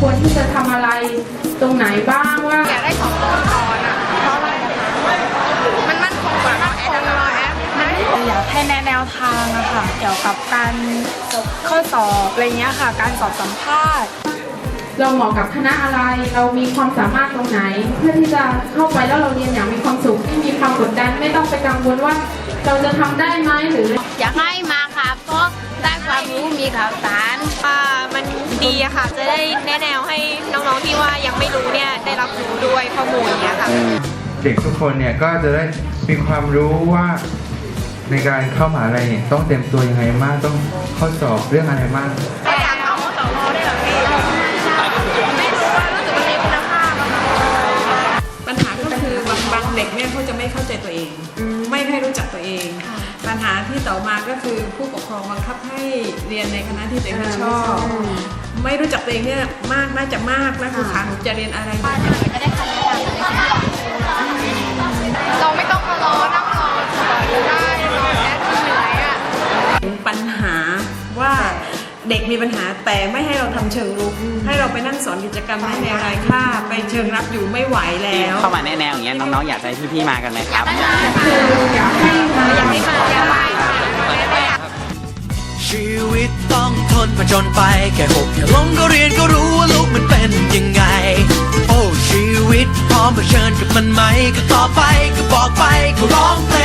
ควรที่จะทำอะไรตรงไหนบ้างว่าอยากได้สองตัวซ้อนอะเพราะอะไรมันมั่นคงกว่าแอดนอแอดอยากให้แนแนวทางอะค่ะเกี่ยวกับการข้อสอบอะไรเงี้ยค่ะ การสอบสัมภาษณ์เราเหมาะกับคณะอะไร เรามีความสามารถตรงไหน เพื่อที่จะเข้าไปแล้วเราเรียนอย่างมีความสุขไม่มีความกดดันไม่ต้องไปกังวลว่า เราจะทำได้ไหมหรืออยากให้มาค่ะเพราะได้ความรู้มีข่าวสารว่ามัน ดีอะค่ะ จะได้แนะแนวให้น้องๆที่ว่ายังไม่รู้เนี่ยได้รับรู้ด้วยข้อมูลเนี้ยค่ะ เด็กทุกคนเนี่ยก็จะได้มีความรู้ว่าในการเข้ามหาลัยเนี่ยต้องเต็มตัวยังไงมากต้องข้อสอบเรื่องอะไรมาก คือผู้ปกครองบังคับให้เรียนในคณะที่ตัวเองไม่ชอบ ไม่รู้จักตัวเองเนี่ยมากน่าจะมากนะคือขาหนูจะเรียนอะไรจะได้คำแนะนำในที่เราไม่ต้องมารอนั่งรอสอบได้รอแอดเหนื่อยอะปัญหาว่าเด็กมีปัญหาแต่ไม่ให้เราทำเชิงรุกให้เราไปนั่งสอนกิจกรรมให้ในรายค่าไปเชิงรับอยู่ไม่ไหวแล้ว เข้ามาแนะแนวอย่างเงี้ยน้องๆอยากจะให้พี่ๆมากันไหมครับ จนไปแค่หกแค่ล้มก็เรียนก็รู้ว่าลูกมันเป็นยังไง โอ้ชีวิตพร้อมเผชิญกับมันไหมก็ต่อไปก็บอกไปก็ร้องไป